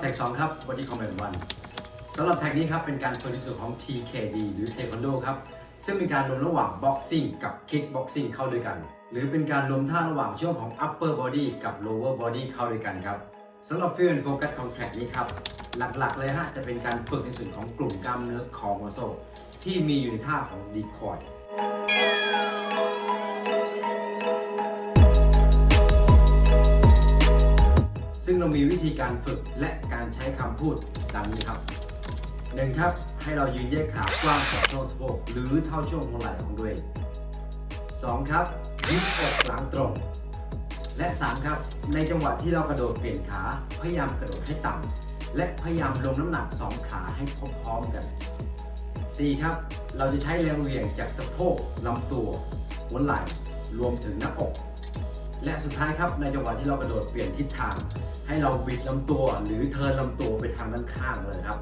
ับแท็ก2ครับ Body Combat 1สำหรับแท็กนี้ครับเป็นการฝึกในส่วนของ TKD หรือ Taekwondo ครับซึ่งเป็นการรวมระหว่าง Boxing กับ Kickboxing เข้าด้วยกัน หรือเป็นการรวมท่าระหว่างช่วงของ Upper Body กับ Lower Body เข้าด้วยกันครับสำหรับ Feel and Focus ของแท็กนี้ครับหลักๆเลยฮะจะเป็นการฝึกในส่วนของกลุ่มกล้ามเนื้อ core muscle ที่มีอยู่ในท่าของ decoy ซึ่งเรามีวิธีการฝึกและการใช้คำพูดดังนี้ครับหนึ่งครับ ให้เรายืนแยกขากว้างกว่าช่วงสะโพกหรือเท่าช่วงหัวไหล่ของตัวเองสองครับยืดอกหลังตรง และสามครับ ในจังหวะที่เรากระโดดเปลี่ยนขาพยายามกระโดดให้ต่ำและพยายามลงน้ำหนักสองขาให้พร้อมๆกัน 4. ครับ เราจะใช้แรงเหวี่ยงจากสะโพกลำตัวหัวไหล่รวมถึงหน้าอก และสุดท้ายครับในจังหวะที่เรากระโดดเปลี่ยนทิศทาง ให้เราบิดลำตัวหรือเทิร์นลำตัวไปทางด้านข้างเลยครับ